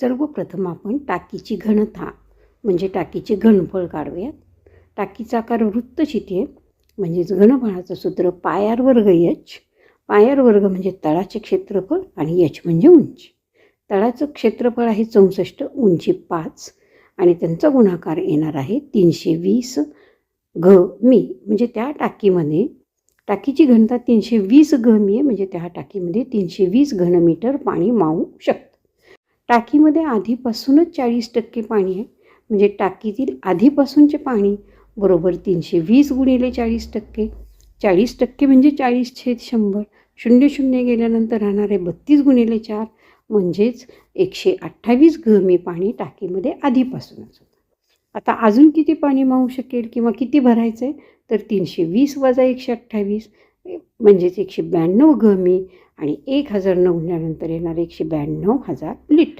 सर्वप्रथम आपण टाकीची घनता म्हणजे टाकीचे घनफळ काढूयात. टाकीचा आकार वृत्तचिती आहे म्हणजेच घनफळाचं सूत्र पायार वर्ग यच. पायार वर्ग म्हणजे तळाचे क्षेत्रफळ आणि यच म्हणजे उंची. तळाचं क्षेत्रफळ आहे चौसष्ट उंची पाच. आणि त्यांचा गुणाकार येणार आहे तीनशे वीस घ मी. म्हणजे त्या टाकीमध्ये टाकीची घनता तीनशे वीस घ मी आहे म्हणजे त्या टाकीमध्ये तीनशे वीस घनमीटर पाणी मावू शकतं. टाकीमध्ये आधीपासूनच चाळीस टक्के पाणी आहे. म्हणजे टाकीतील आधीपासूनचे पाणी बरोबर तीनशे वीस गुणिले चाळीस टक्के. चाळीस टक्के म्हणजे चाळीस छेद शंभर. शून्य शून्य गेल्यानंतर राहणारे बत्तीस गुणिले चार. म्हणजेच एकशे अठ्ठावीस घमी पाणी टाकीमध्ये आधीपासूनच होतं. आता अजून किती पाणी मावू शकेल किंवा किती भरायचं आहे? तर तीनशे वीस वजा एकशे अठ्ठावीस म्हणजेच एकशे ब्याण्णव घमी आणि एक हजार नऊ गुणल्यानंतर येणार एकशे ब्याण्णव हजार लिटर.